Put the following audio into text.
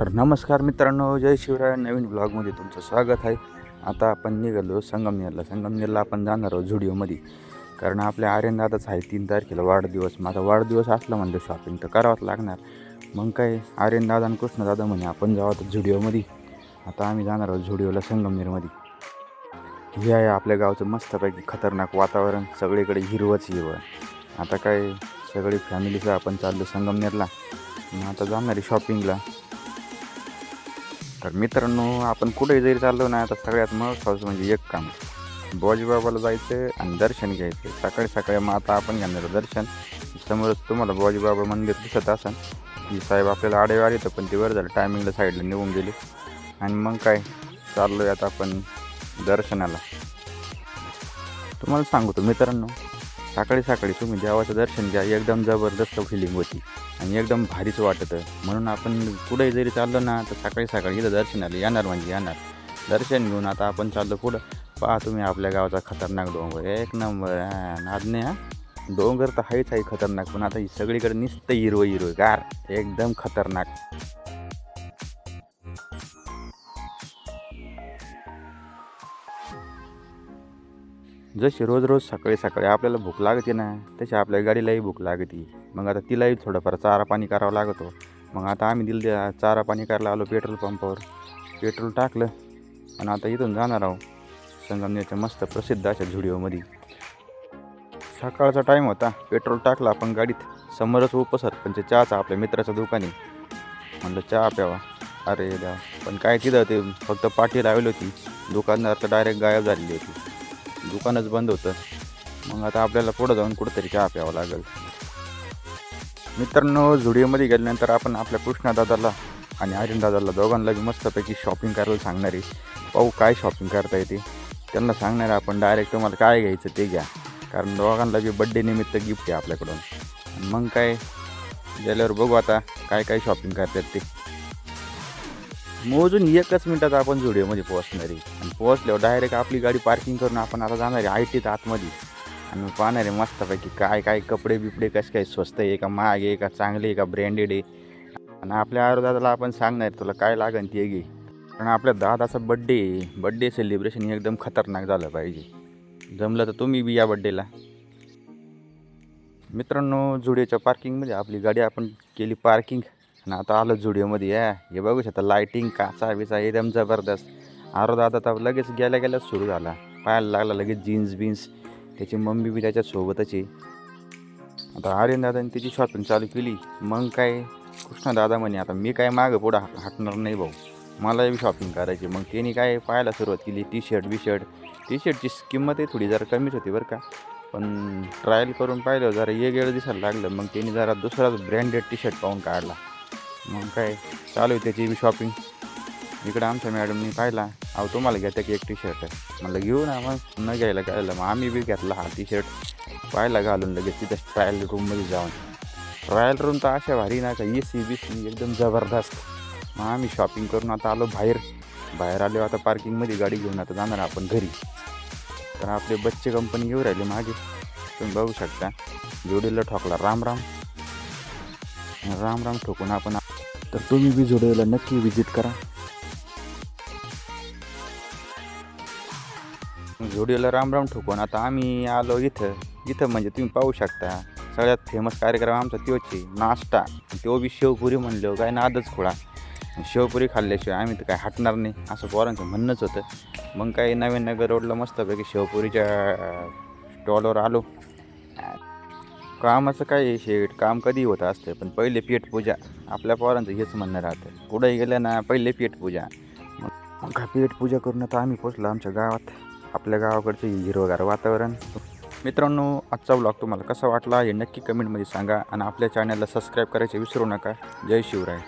तर नमस्कार मित्रांनो जय शिवराय. नवीन ब्लॉगमध्ये तुमचं स्वागत आहे. आता आपण निघालो संगमनेरला. संगमनेरला आपण जाणार आहोत झुडिओमध्ये. कारण आपल्या आर्यनदादाच आहे तीन तारखेला वाढदिवस. माझा वाढदिवस असला म्हणजे शॉपिंग तर करावंच लागणार. मग काय आर्यनदादा आणि कृष्णदादा म्हणे आपण जाऊ आता झुडिओमध्ये. आता आम्ही जाणार आहोत झुडिओला संगमनेरमध्ये. हे आहे आपल्या गावचं मस्तपैकी खतरनाक वातावरण. सगळीकडे हिरवंच हिरवं आता काय सगळी फॅमिलीचं आपण चाललो संगमनेरला. मग आता जाणार आहे शॉपिंगला तर मित्रांनो आपण कुठे जरी चाललो ना आता सगळ्यात महत्त्वाचं म्हणजे एक काम. बाबाला जायचं आणि दर्शन घ्यायचं. सकाळी सकाळी मग आता आपण घेणार दर्शन. समोरच तुम्हाला बाबा मंदिर दिसत असेल की साहेब आपल्याला आडे आले तर पण ते वर झालं टायमिंगला साईडला निघून गेले. आणि मग काय चाललो आहे आता आपण दर्शनाला. तुम्हाला सांगतो मित्रांनो सकाळी सकाळी तुम्ही देवाचं दर्शन घ्या. एकदम जबरदस्त फिलिंग होती. आणि एकदम भारीच वाटतं. म्हणून आपण कुठेही जरी चाललो ना तर सकाळी सकाळी इथं दर्शनाला येणार म्हणजे येणार. दर्शन घेऊन आता आपण चाललो पुढं. पहा तुम्ही आपल्या गावाचा खतरनाक डोंगर. एक नंबर. नादने हा. डोंगर तर आहेच आहे खतरनाक पण आता ही सगळीकडे नुसतं हिरवं हिरवं गार. एकदम खतरनाक. जशी रोज रोज सकाळी सकाळी आपल्याला भूक लागते ना तशी आपल्या गाडीलाही भूक लागते. मग आता तिलाही थोडंफार चारा पाणी करावा लागतो. मग आता आम्ही दिल द्या चारा पाणी करायला आलो पेट्रोल पंपावर. पेट्रोल टाकलं आणि आता इथून जाणार आहो. संगमनेरच्या मस्त प्रसिद्ध अशा झुडिओमध्ये. सकाळचा टाईम होता. पेट्रोल टाकला आपण गाडीत. समोरच उपसर पण ते चहाचा आपल्या मित्राचं दुकान. आहे म्हणलं चहा प्यावा. अरे द्या पण काय तिथं ते फक्त पाठी लावली होती. दुकानदार तर डायरेक्ट गायब झालेली होती. दुकानच बंद होतं. मग आता आपल्याला पुढं जाऊन कुठंतरी चहा प्यावं लागेल. मित्रांनो झुडिओमध्ये गेल्यानंतर आपण आपल्या कृष्णादादाला आणि आर्यनदादाला दोघांना बी मस्तपैकी शॉपिंग करायला सांगणार आहे. पाहू काय शॉपिंग करता येते. त्यांना सांगणार आपण डायरेक्ट तुम्हाला काय घ्यायचं ते घ्या. कारण दोघांना बी बड्डे निमित्त गिफ्ट आहे आपल्याकडून. मग काय? गेल्यावर बघू आता काय काय शॉपिंग करतात ते. मोजून एकच मिनिटात आपण झुडिओमध्ये पोहोचणार आहे. आणि पोहोचल्यावर डायरेक्ट आपली गाडी पार्किंग करून आपण आता जाणार आहे आय टीत आतमध्ये. आणि पाहणार आहे मस्तपैकी काय काय कपडे बिपडे कसे काय स्वस्त आहे का महाग आहे का चांगले आहे का ब्रँडेड आहे. आणि आपल्या आरोदादाला आपण सांगणार तुला काय लागेल ते घे. कारण आपल्या दादाचा बड्डे आहे. बड्डे सेलिब्रेशन एकदम खतरनाक झालं पाहिजे. जमलं तर तुम्ही बी या बड्डेला मित्रांनो जुडिओच्या पार्किंगमध्ये आपली गाडी आपण केली पार्किंग आणि आता आलं झुडिओमध्ये या हे बघू शकता लायटिंग काचा बिचा एकदम जबरदस्त. आरो दादा तर लगेच गेल्या गेल्याच सुरू झाला. पाहायला लागला लगेच जीन्स बीन्स त्याची मम्मी बी त्याच्यासोबतच आहे. आता आर्यन दादाने त्याची शॉपिंग चालू केली. मग काय कृष्णा दादा म्हणे आता मी काय मागं पुढं हटणार नाही भाऊ. मलाही शॉपिंग करायची मग त्यांनी काय पाहायला सुरुवात केली टी शर्ट बी शर्ट टी शर्टची किंमतही थोडी जरा कमीच होती बरं का. पण ट्रायल करून पाहिलं जरा वेगळं दिसायला लागलं. मग त्यांनी जरा दुसराच ब्रँडेड टी शर्ट पाहून काढला. मग काय चालू आहे त्याची बी शॉपिंग इकडं आमच्या मॅडमनी पाहिला. अहो तुम्हाला घेता की एक टी शर्ट म्हणलं घेऊ ना मग न घ्यायला घ्यायला मग आम्ही बी घेतला हा टी शर्ट पाहायला घालून लगेच तिथं ट्रायल रूममध्ये जाऊन. ट्रायल रूम तर अशा भारी ना का ए सी बी सी एकदम जबरदस्त. मग आम्ही शॉपिंग करून आता आलो बाहेर. बाहेर आलो आता पार्किंगमध्ये गाडी घेऊन आता जाणार आपण घरी. तर आपले बच्चे कंपनी घेऊन राहिले मागे. तुम्ही बघू शकता. जोडीला ठोकला राम राम. राम राम ठोकून आपण तर तुम्ही बी जोडीला नक्की व्हिजिट करा. जोडीला राम राम ठोकून आता आम्ही आलो इथं. इथं म्हणजे तुम्ही पाहू शकता सगळ्यात फेमस कार्यक्रम आमचा तोच आहे नाश्ता. तो बी शेवपुरी म्हणलो काय नादच खोळा शेवपुरी खाल्ल्याशिवाय आम्ही तर काय हटणार नाही असं पोरांचं म्हणणंच होतं. मग काही नवीन नगर रोडला मस्तपैकी शेवपुरीच्या स्टॉलवर आलो. कामाचं काय आहे शेट काम कधी होत असतं पण पहिले पेटपूजा आपल्या पोरांचं हेच म्हणणं राहतं. कुठंही गेलं ना पहिले पेटपूजा मग काय पेटपूजा करून आता आम्ही पोचलो आमच्या गावात. आपल्या गावाकडचे हिरवगार वातावरण. मित्रांनो आजचा ब्लॉग तुम्हाला कसा वाटला हे नक्की कमेंटमध्ये सांगा आणि आपल्या चॅनलला सबस्क्राईब करायचे विसरू नका. जय शिवराय.